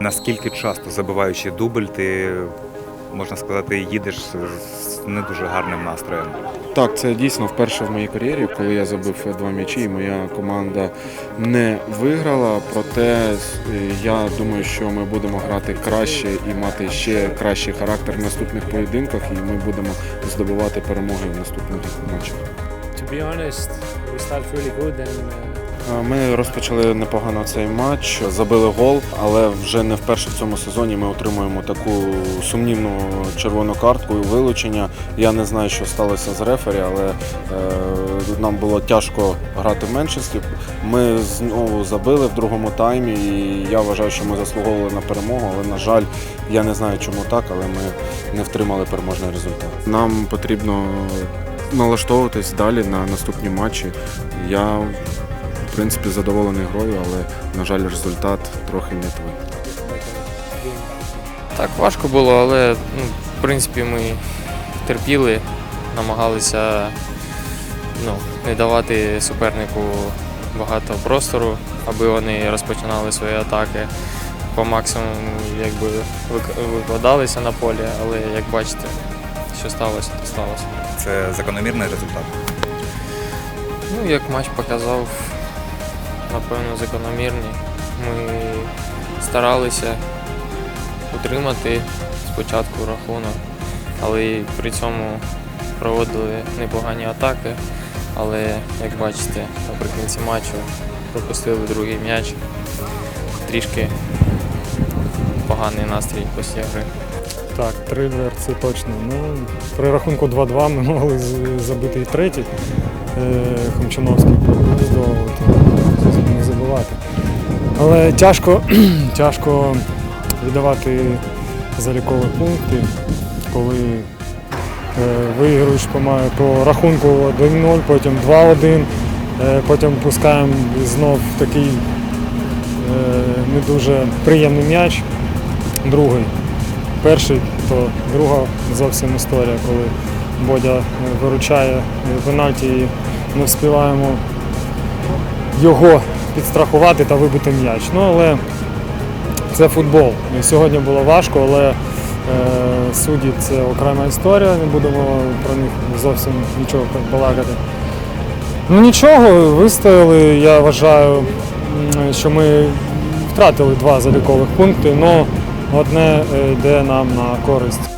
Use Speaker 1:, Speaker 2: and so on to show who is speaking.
Speaker 1: Наскільки часто забиваючи дубль, ти можна сказати, їдеш з не дуже гарним настроєм?
Speaker 2: Так, це дійсно вперше в моїй кар'єрі, коли я забив два м'ячі, і моя команда не виграла. Проте я думаю, що ми будемо грати краще і мати ще кращий характер в наступних поєдинках, і ми будемо здобувати перемоги в наступних матчах.
Speaker 3: To be honest, we start really good and uh,
Speaker 2: Ми розпочали непогано цей матч, забили гол, але вже не вперше в цьому сезоні ми отримуємо таку сумнівну червону картку і вилучення. Я не знаю, що сталося з рефері, але е, нам було тяжко грати в меншості. Ми знову забили в другому таймі, і я вважаю, що ми заслуговували на перемогу. Але на жаль, я не знаю, чому так, але ми не втримали переможний результат. Нам потрібно налаштовуватись далі на наступні матчі. Я в принципі, задоволений грою, але, на жаль, результат трохи не той.
Speaker 4: Так, важко було, але ну, в принципі ми терпіли, намагалися ну, не давати супернику багато простору, аби вони розпочинали свої атаки. По максимуму якби викладалися на полі, але як бачите, що сталося, то сталося.
Speaker 1: Це закономірний результат.
Speaker 4: Ну, як матч показав, напевно, закономірний. Ми старалися утримати спочатку рахунок, але при цьому проводили непогані атаки. Але, як бачите, наприкінці матчу пропустили другий м'яч. Трішки поганий настрій після гри.
Speaker 5: Так, тригер це точно. Ну, при рахунку 2-2 ми могли забити і третій. Е, Хомчановський здорово не забувати. Але тяжко, тяжко віддавати залікові пункти, коли е, виграєш по, по рахунку 1-0, потім 2-1, е, потім пускаємо знов такий е, не дуже приємний м'яч, другий. Перший, то друга зовсім історія, коли Бодя виручає пенальті і не встигаємо його підстрахувати та вибити м'яч. Ну, але це футбол. І Сьогодні було важко, але е, судді це окрема історія, не будемо про них зовсім нічого балакати. Ну нічого, вистояли. Я вважаю, що ми втратили два залікових пункти, але одне е, йде нам на користь.